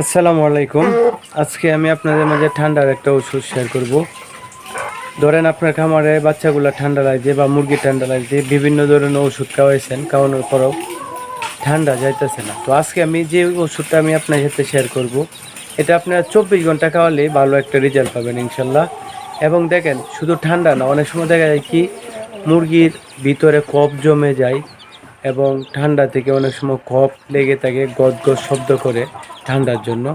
আসসালামু আলাইকুম। আজকে আমি আপনাদের মাঝে ঠান্ডার একটা ওষুধ শেয়ার করব। ধরেন আপনার খামারে বাচ্চাগুলো ঠান্ডা লাগছে বা মুরগি ঠান্ডা লাগছে, বিভিন্ন ধরনের ওষুধ খাওয়াইছেন, খাওয়ানোর পরেও ঠান্ডা যাইতেছে না। তো আজকে আমি যে ওষুধটা আমি আপনার সাথে শেয়ার করব, এটা আপনারা চব্বিশ ঘণ্টা খাওয়ালে ভালো একটা রেজাল্ট পাবেন ইনশাল্লাহ। এবং দেখেন, শুধু ঠান্ডা না, অনেক সময় দেখা যায় কি, মুরগির ভিতরে কফ জমে যায় এবং ঠান্ডা থেকে অনেক সময় কফ লেগে থাকে, গদ গদ শব্দ করে ঠান্ডার জন্য।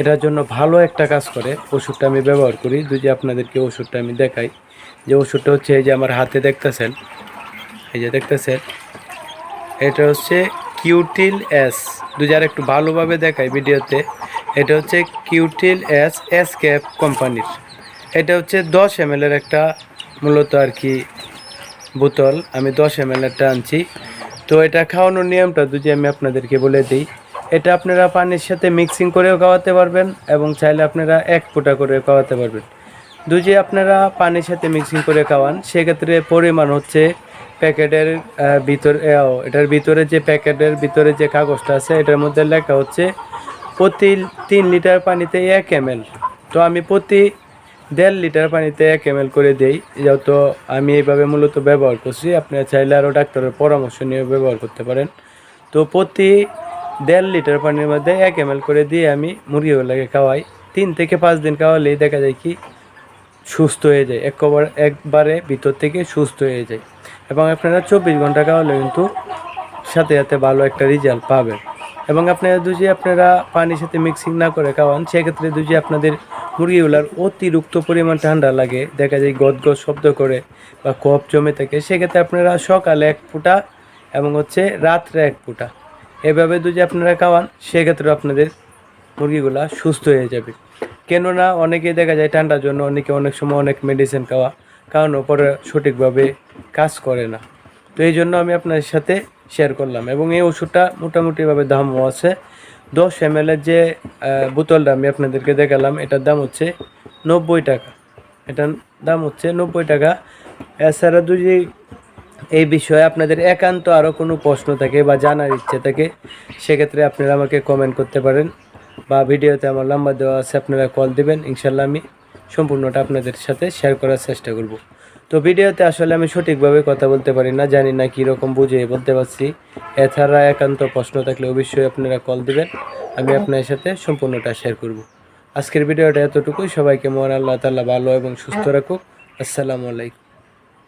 এটার জন্য ভালো একটা কাজ করে, ওষুধটা আমি ব্যবহার করি। যদি আপনাদেরকে ওষুধটা আমি দেখাই, যে ওষুধটা হচ্ছে এই যে আমার হাতে দেখতেছেন, এই যে দেখতেছেন, এটা হচ্ছে কিউটিল এস। দুই আর একটু ভালোভাবে দেখাই ভিডিওতে, এটা হচ্ছে কিউটিল এস এস ক্যাপ কোম্পানির। এটা হচ্ছে দশ এম একটা মূলত আর কি বোতল। আমি দশ এম এরটা আনছি। তো এটা খাওয়ানোর নিয়মটা যদি আমি আপনাদেরকে বলে দিই, এটা আপনারা পানির সাথে মিক্সিং করেও খাওয়াতে পারবেন এবং চাইলে আপনারা এক ফোঁটা করে খাওয়াতে পারবেন। দুজি আপনারা পানির সাথে মিক্সিং করে খাওয়ান, সেক্ষেত্রে পরিমাণ হচ্ছে প্যাকেটের ভিতর এটার ভিতরে যে প্যাকেটের ভিতরে যে কাগজটা আছে, এটার মধ্যে লেখা হচ্ছে প্রতি তিন লিটার পানিতে এক এম তো আমি প্রতি দেড় লিটার পানিতে এক এম করে দেই। যেহেতু আমি এইভাবে মূলত ব্যবহার করছি। আপনারা চাইলে আরও ডাক্তারের পরামর্শ নিয়ে ব্যবহার করতে পারেন। তো প্রতি দেড় লিটার পানির মধ্যে এক এম করে দিয়ে আমি মুরগিগুলোকে খাওয়াই। তিন থেকে পাঁচ দিন খাওয়ালেই দেখা যায় কি সুস্থ হয়ে যায়। একবার, একবারে ভিতর থেকে সুস্থ হয়ে যায়। এবং আপনারা চব্বিশ ঘণ্টা খাওয়ালে কিন্তু সাথে সাথে ভালো একটা রেজাল্ট পাবেন। এবং আপনারা দুজি আপনারা পানির সাথে মিক্সিং না করে খাওয়ান, সেক্ষেত্রে দুজি আপনাদের মুরগিগুলার অতিরিক্ত পরিমাণ ঠান্ডা লাগে, দেখা যায় গদ গদ শব্দ করে বা কফ জমে থাকে। সেক্ষেত্রে আপনারা সকালে এক ফুটা এবং হচ্ছে রাত্রে এক ফুটা। এভাবে যদি আপনারা খাওয়ান, সেক্ষেত্রে আপনাদের মুরগিগুলা সুস্থ হয়ে যাবে। কেননা অনেকে দেখা যায় ঠান্ডার জন্য অনেকে অনেক সময় অনেক মেডিসিন খাওয়া খাওয়ানোর পরে সঠিকভাবে কাজ করে না। তো এই জন্য আমি আপনাদের সাথে শেয়ার করলাম এবং এই ওষুধটা মোটামুটিভাবে দামও আছে। দশ এম যে বোতলটা আমি আপনাদেরকে দেখালাম। এটার দাম হচ্ছে নব্বই টাকা। এটার দাম হচ্ছে নব্বই টাকা। এছাড়া যদি এই বিষয়ে আপনাদের একান্ত আরও কোনো প্রশ্ন থাকে বা জানার ইচ্ছে থাকে, সেক্ষেত্রে আপনারা আমাকে কমেন্ট করতে পারেন বা ভিডিওতে আমার নাম্বার দেওয়া আছে, আপনারা কল দিবেন। ইনশাল্লাহ আমি সম্পূর্ণটা আপনাদের সাথে শেয়ার করার চেষ্টা করব। তো ভিডিওতে আসলে আমি সঠিকভাবে কথা বলতে পারি না, জানি না কীরকম বুঝে বলতে পারছি। এছাড়া একান্ত প্রশ্ন থাকলে অবশ্যই আপনারা কল দিবেন। আমি আপনার সাথে সম্পূর্ণটা শেয়ার করব। আজকের ভিডিওটা এতটুকুই। সবাইকে মহান আল্লাহ তাল্লাহ ভালো এবং সুস্থ রাখুক। আসসালামু আলাইকুম।